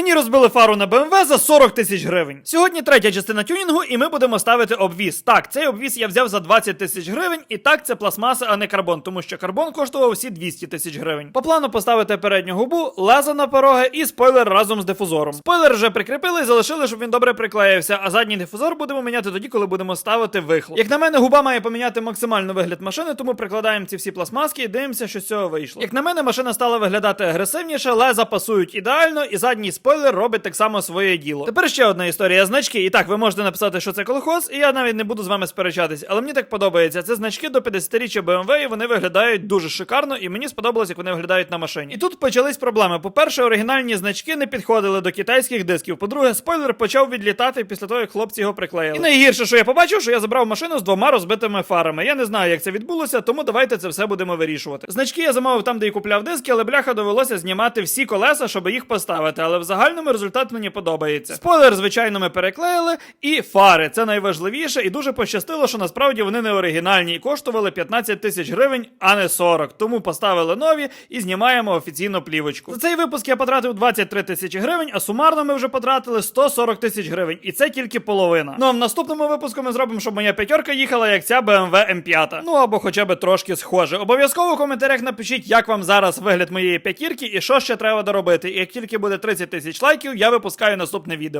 Мені розбили фару на BMW за 40 тисяч гривень. Сьогодні третя частина тюнінгу, і ми будемо ставити обвіз. Так, цей обвіз я взяв за 20 тисяч гривень, і так це пластмаса, а не карбон, тому що карбон коштував всі 200 тисяч гривень. По плану поставити передню губу, лезо на пороги і спойлер разом з дифузором. Спойлер вже прикріпили і залишили, щоб він добре приклеївся, а задній дифузор будемо міняти тоді, коли будемо ставити вихлоп. Як на мене, губа має поміняти максимально вигляд машини, тому прикладаємо ці всі пластмаски і дивимося, що з цього вийшло. Як на мене, машина стала виглядати агресивніше, леза пасують ідеально, і задній спойлер робить так само своє діло. Тепер ще одна історія значки. І так, ви можете написати, що це колхоз, і я навіть не буду з вами сперечатись, але мені так подобається. Це значки до 50-річчя BMW, і вони виглядають дуже шикарно, і мені сподобалось, як вони виглядають на машині. І тут почались проблеми. По-перше, оригінальні значки не підходили до китайських дисків. По-друге, спойлер почав відлітати після того, як хлопці його приклеїли. І найгірше, що я побачив, що я забрав машину з двома розбитими фарами. Я не знаю, як це відбулося, тому давайте це все будемо вирішувати. Значки я замовив там, де і купляв диски, але бляха довелося знімати всі колеса, щоб їх поставити. Але в загальному результат мені подобається. Спойлер, звичайно, ми переклеїли, і фари це найважливіше, і дуже пощастило, що насправді вони не оригінальні і коштували 15 тисяч гривень, а не 40. Тому поставили нові і знімаємо офіційно плівочку. За цей випуск я потратив 23 тисячі гривень, а сумарно ми вже потратили 140 тисяч гривень, і це тільки половина. Ну а в наступному випуску ми зробимо, щоб моя п'ятерка їхала як ця BMW M5. Ну або хоча б трошки схоже. Обов'язково в коментарях напишіть, як вам зараз вигляд моєї п'ятірки і що ще треба доробити. І як тільки буде 30 тисяч лайків, я випускаю наступне відео.